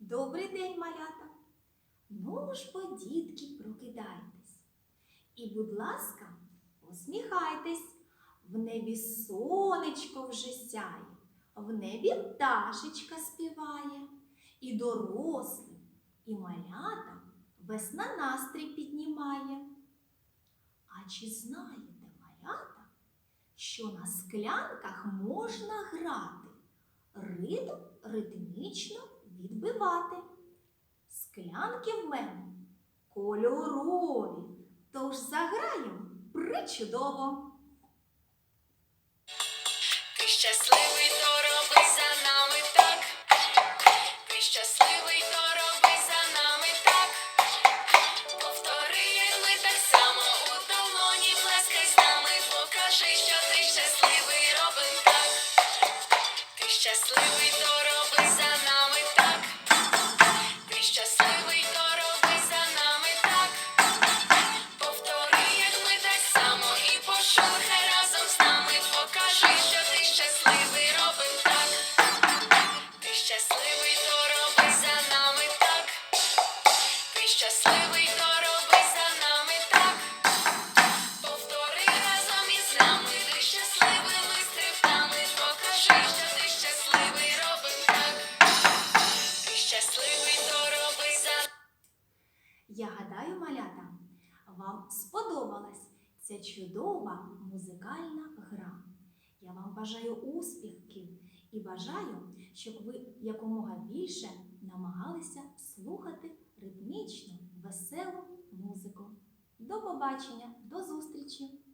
Добрий день, малята! Ну ж, бо, дітки, прокидайтесь. І, будь ласка, посміхайтесь. В небі сонечко вже сяє, в небі пташечка співає, і дорослим, і малятам весна настрій піднімає. А чи знаєте, малята, що на склянках можна грати, ритм ритмічно відбивати? Склянки в мене кольорові, тож заграємо причудово. Ти щасливий, то роби за нами так. Ти щасливий, то роби за нами так. Повтори, як ми так само у долоні плескай з нами. Покажи, що ти щасливий, робим так. Ти щасливий, то роби за нами щасливий, то роби нами так. Повтори разом із нами. Щасливими стрибками. Покажи, що ти щасливий, робим так. Ти щасливий, то роби Я гадаю, малята, вам сподобалась ця чудова музикальна гра. Я вам бажаю успіхів і бажаю, щоб ви якомога більше намагалися слухати веселу музику. До побачення, до зустрічі!